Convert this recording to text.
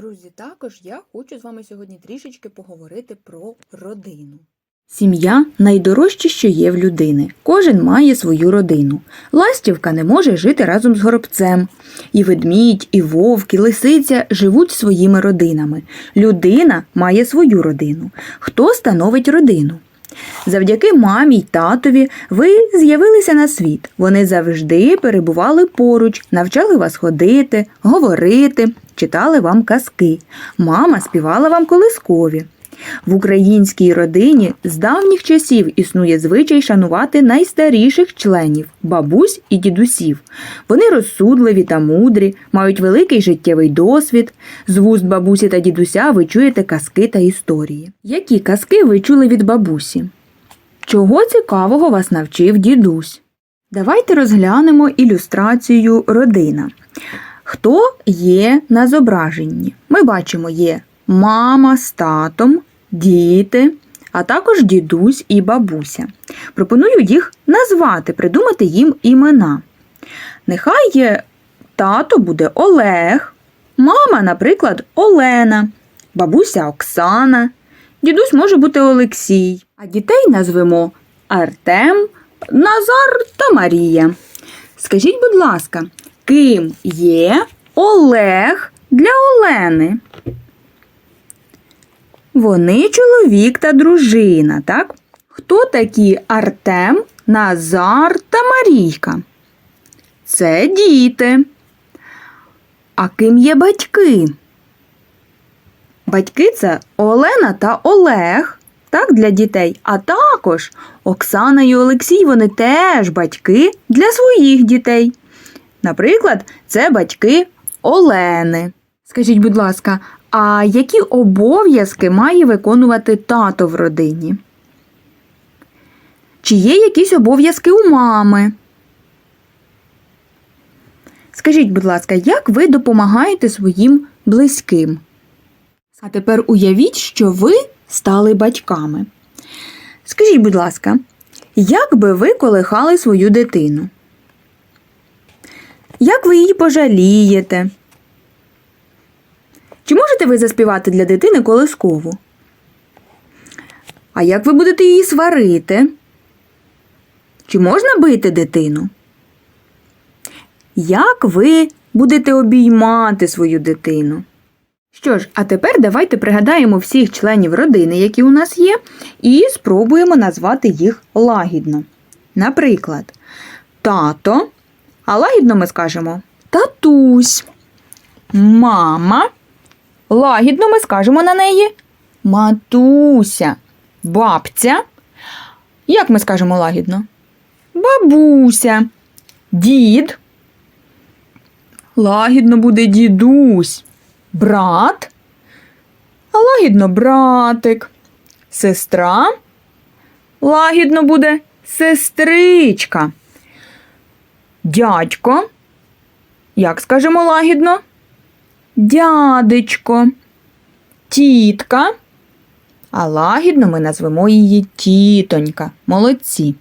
Друзі, також я хочу з вами сьогодні трішечки поговорити про родину. Сім'я найдорожче, що є в людини. Кожен має свою родину. Ластівка не може жити разом з горобцем. І ведмідь, і вовк, і лисиця живуть своїми родинами. Людина має свою родину. Хто становить родину? Завдяки мамі й татові ви з'явилися на світ. Вони завжди перебували поруч, навчали вас ходити, говорити, читали вам казки. Мама співала вам колискові. В українській родині з давніх часів існує звичай шанувати найстаріших членів бабусь і дідусів. Вони розсудливі та мудрі, мають великий життєвий досвід. З вуст бабусі та дідуся ви чуєте казки та історії. Які казки ви чули від бабусі? Чого цікавого вас навчив дідусь? Давайте розглянемо ілюстрацію родина. Хто є на зображенні? Ми бачимо є мама з татом, діти, а також дідусь і бабуся. Пропоную їх назвати, придумати їм імена. Нехай є тато буде Олег, мама, наприклад, Олена, бабуся Оксана, дідусь може бути Олексій, а дітей назвемо Артем, Назар та Марія. Скажіть, будь ласка, ким є Олег для Олени? Вони чоловік та дружина, так? Хто такі Артем, Назар та Марійка? Це діти. А ким є батьки? Батьки це Олена та Олег, так, для дітей. А також Оксана і Олексій вони теж батьки для своїх дітей. Наприклад, це батьки Олени. Скажіть, будь ласка, а які обов'язки має виконувати тато в родині? Чи є якісь обов'язки у мами? Скажіть, будь ласка, як ви допомагаєте своїм близьким? А тепер уявіть, що ви стали батьками. Скажіть, будь ласка, як би ви колихали свою дитину? Як ви її пожалієте? Чи можете ви заспівати для дитини колискову? А як ви будете її сварити? Чи можна бити дитину? Як ви будете обіймати свою дитину? Що ж, а тепер давайте пригадаємо всіх членів родини, які у нас є, і спробуємо назвати їх лагідно. Наприклад, тато, а лагідно ми скажемо татусь, мама. Лагідно ми скажемо на неї матуся, бабця. Як ми скажемо лагідно? Бабуся, дід. Лагідно буде дідусь, брат. Лагідно братик, сестра. Лагідно буде сестричка. Дядько. Як скажемо лагідно? Дядечко, тітка. А лагідно ми назвемо її тітонька. Молодці.